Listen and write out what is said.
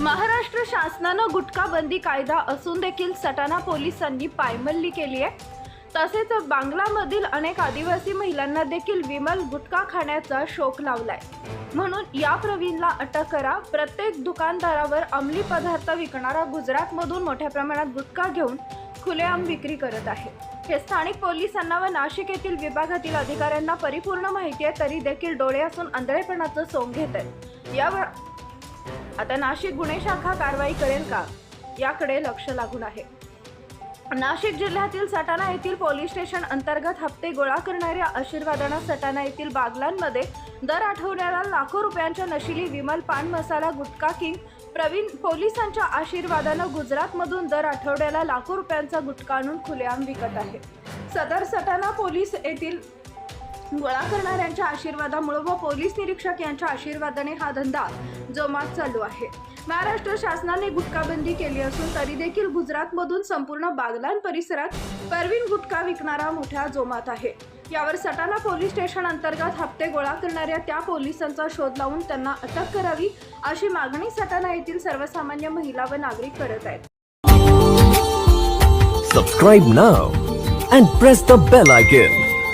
महाराष्ट्र शासनानं गुटखा बंदी कायदा असून देखील सटाणा पोलिसांनी पायमल्ली केली आहे. तसेच बांगलामधील अनेक आदिवासी महिलांना देखील विमल गुटखा खाण्याचा शोक लावलाय. म्हणून या प्रवीणला अटक करा. प्रत्येक दुकानदारावर अंमली पदार्थ विकणारा गुजरातमधून मोठ्या प्रमाणात गुटखा घेऊन खुलेआम विक्री करत आहे. हे स्थानिक पोलिसांना व नाशिक येथील विभागातील अधिकाऱ्यांना परिपूर्ण माहिती आहे तरी देखील डोळे असून आंधळेपणाचं सोंग घेत आहेत यावर आता नाशिक गुन्हे शाखा कारवाई करेल का? याकडे लक्ष लागून आहे. नाशिक जिल्ह्यातील सटाणा येथील पोलीस स्टेशन अंतर्गत हप्ते गोळा करणाऱ्या आशीर्वादानं सटाणा येथील बागलांमध्ये दर आठवड्याला लाखो रुपयांच्या नशिली विमल पान मसाला गुटखा किंग प्रवीण पोलिसांच्या आशीर्वादानं गुजरातमधून दर आठवड्याला लाखो रुपयांचा गुटखा आणून खुलेआम विकत आहे. सदर सटाणा पोलीस येथील गोळा करणाऱ्यांच्या आशीर्वादामुळे व पोलीस निरीक्षक यांच्या आशीर्वादाने हा धंदा जोमात चालू आहे. महाराष्ट्र शासनाने गुटखाबंदी केली असून तरी देखील गुजरातमधून संपूर्ण बागलान परिसरात परवीन गुटखा विकणारा मोठ्या जोमात आहे. यावर सटाणा पोलीस स्टेशन अंतर्गत हप्ते गोळा करणाऱ्या त्या पोलिसांचा शोध लावून त्यांना अटक करावी अशी मागणी सटाणा येथील सर्वसामान्य महिला व नागरिक करत आहेत. Subscribe now and press the bell icon